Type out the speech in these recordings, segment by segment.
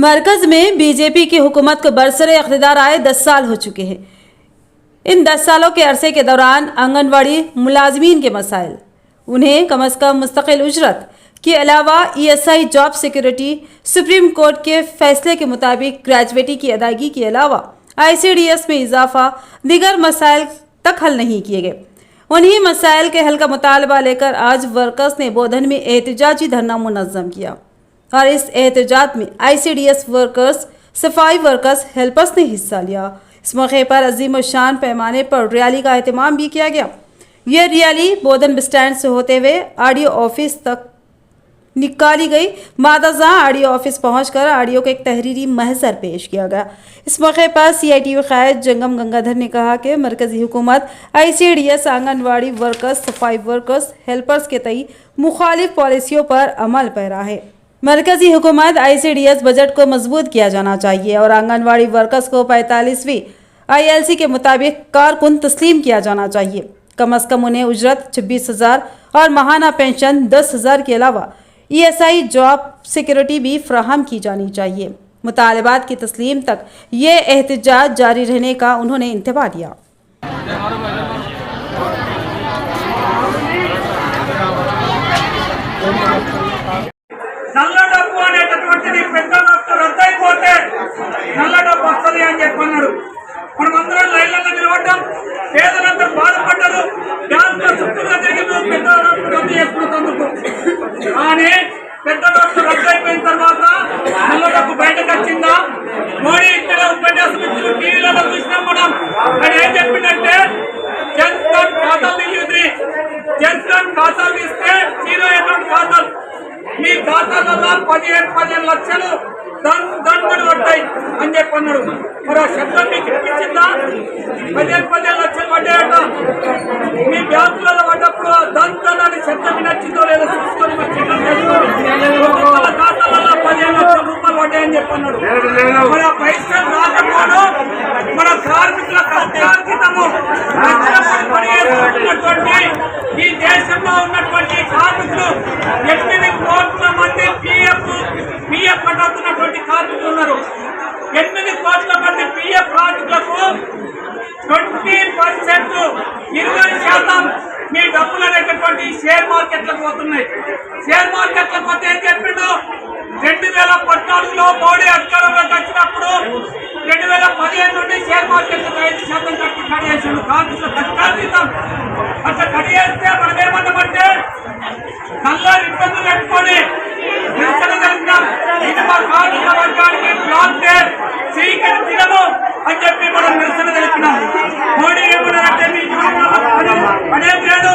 مرکز میں بی جے پی کی حکومت کو برسر اقتدار آئے دس سال ہو چکے ہیں۔ ان دس سالوں کے عرصے کے دوران آنگن واڑی ملازمین کے مسائل، انہیں کم از کم مستقل اجرت، کے علاوہ ای ایس آئی جاب سیکیورٹی، سپریم کورٹ کے فیصلے کے مطابق گریجویٹی کی ادائیگی کے علاوہ آئی سی ڈی ایس میں اضافہ دیگر مسائل تک حل نہیں کیے گئے۔ انہی مسائل کے حل کا مطالبہ لے کر آج ورکس نے بودھن میں احتجاجی دھرنا منظم کیا۔ اور اس احتجاج میں آئی سی ڈی ایس ورکرز صفائی ورکرز ہیلپرز نے حصہ لیا۔ اس موقع پر عظیم و شان پیمانے پر ریالی کا اہتمام بھی کیا گیا۔ یہ ریالی بودن بسٹینڈ اسٹینڈ سے ہوتے ہوئے آڈیو آفس تک نکالی گئی۔ مادہ زہاں آڈیو آفس پہنچ کر آڈیو کے ایک تحریری محضر پیش کیا گیا۔ اس موقع پر سی آئی ٹی وی قائد جنگم گنگا دھر نے کہا کہ مرکزی حکومت آئی سی ڈی ایس آنگن واڑی ورکرز صفائی ورکرز ہیلپرز کے تئیں مخالف پالیسیوں پر عمل پیرا ہے۔ مرکزی حکومت آئی سی ڈی ایس بجٹ کو مضبوط کیا جانا چاہیے اور آنگن واڑی ورکرز کو پینتالیسویں آئی ایل سی کے مطابق کارکن تسلیم کیا جانا چاہیے۔ کم از کم انہیں اجرت چھبیس ہزار اور ماہانہ پینشن دس ہزار کے علاوہ ای ایس آئی جاب سیکیورٹی بھی فراہم کی جانی چاہیے۔ مطالبات کی تسلیم تک یہ احتجاج جاری رہنے کا انہوں نے انتباہ دیا۔ నల్ల డబ్బు అనేటటువంటిది పెద్ద నొప్పి రద్దయిపోతే నల్ల డబ్బు వస్తుంది అని చెప్పన్నాడు. మనం అందరం లైన్లలో నిలబడ్డాం. పేదలంతా ఖాతాలలో పదిహేను పదిహేను లక్షలు దాని దండలు పడ్డాయి అని చెప్పి అన్నాడు. మరి ఆ శబ్దం మీకు ఇప్పించిందా పదిహేను పదిహేను లక్షలు పడ్డాయట. మీ బ్యాంకులలో పడ్డప్పుడు దాని దన్ శబ్దం నచ్చిందో లేదో చూసుకొని ఖాతాలలో పదిహేను లక్షల రూపాయలు పడ్డాయని చెప్పి అన్నాడు. మరి ఆ పైసలు రాకపోవడం మన కార్మికుల కష్టార్జితము. కష్టపడి పని చేసుకుంటున్నటువంటి ఈ దేశంలో ఉన్నటువంటి కార్మికులు ఎనిమిది కోట్ల మంది పిఎఫ్ పిఎఫ్ కట్టవుతున్నటువంటి కార్మికులు ఉన్నారు ఎనిమిది కోట్ల మంది పిఎఫ్ కార్మికులకు ట్వంటీ పర్సెంట్ ఇరవై శాతం మీ డబ్బులు అనేటటువంటి షేర్ మార్కెట్లకు పోతున్నాయి. షేర్ మార్కెట్లకు పోతే ఏం చెప్పిండు? రెండు వేల పద్నాలుగులో మోడీ అధికారంలోకి వచ్చినప్పుడు రెండు వేల పదిహేను నుండి షేర్ మార్కెట్లకు ఐదు శాతం కట్టి కడిగేసాడు కాంగ్రెస్ కష్టాతీతం అట్లా కడిగేస్తే మనం ఏమన్నామంటే నల్ల ఇబ్బందులు పెట్టుకొని నిరసన జరుగుతాం ఇది మా కార్మిక వర్గానికి బ్లాక్ డే స్వీకరించడము అని చెప్పి మనం నిరసన తెలిపినాం మోడీ ఏమన్నారంటే మీ యూనియన్ల పని పనేం లేదు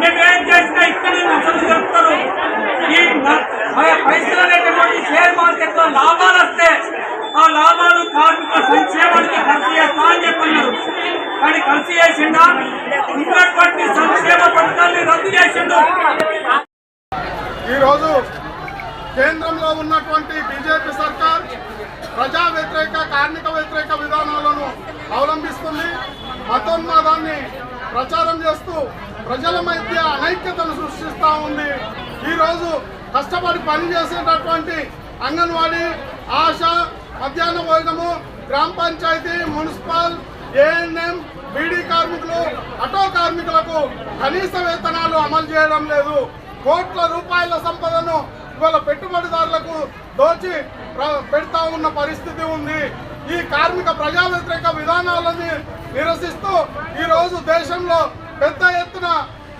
మేము ఏం చేసినా ఇక్కడ నిరసన జరుపుతారు ఈ న- ఆ పైసలు అనేటటువంటి షేర్ మార్కెట్లో లాభాలు వస్తే ఆ లాభాలు కార్మిక సంక్షేమానికి ఖర్చు చేస్తా అని చెప్పన్నారు కానీ ఖర్చు చేసిండా? ఉన్నటువంటి సంక్షేమ పథకాన్ని రద్దు చేసిండు. ఈరోజు కేంద్రంలో ఉన్నటువంటి బీజేపీ సర్కార్ ప్రజా వ్యతిరేక కార్మిక వ్యతిరేక విధానాలను అవలంబిస్తుంది. మతోన్మాదాన్ని ప్రచారం చేస్తూ ప్రజల మధ్య అనైక్యతను సృష్టిస్తూ ఉంది. ఈరోజు కష్టపడి పనిచేసేటటువంటి అంగన్వాడీ ఆశ మధ్యాహ్న భోజనము గ్రామ పంచాయతీ మున్సిపల్ ఏఎన్ఎం బీడీ కార్మికులు ఆటో కార్మికులకు కనీస వేతనాలు అమలు చేయడం లేదు. కోట్ల రూపాయల సంపదను ఇవాళ పెట్టుబడిదారులకు దోచి పెడతా ఉన్న పరిస్థితి ఉంది. ఈ కార్మిక ప్రజా వ్యతిరేక విధానాలని నిరసిస్తూ ఈరోజు దేశంలో పెద్ద ఎత్తున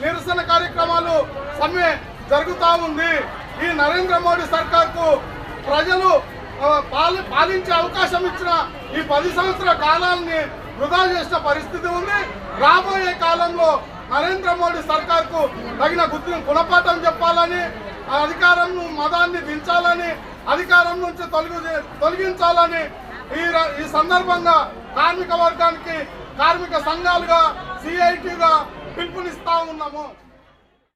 నిరసన కార్యక్రమాలు సమ్మె జరుగుతూ ఉంది. ఈ నరేంద్ర మోడీ సర్కార్కు ప్రజలు పాలి పాలించే అవకాశం ఇచ్చిన ఈ పది సంవత్సర కాలాన్ని వృధా చేసిన పరిస్థితి ఉంది. రాబోయే కాలంలో నరేంద్ర మోడీ సర్కార్కు తగిన గుర్తు గుణపాఠం చెప్పాలని ఆ అధికారం మదాన్ని దించాలని అధికారం నుంచి తొలగి తొలగించాలని ఈ ఈ సందర్భంగా కార్మిక వర్గానికి కార్మిక సంఘాలుగా సిఐటిగా పిలుపునిస్తా ఉన్నాము.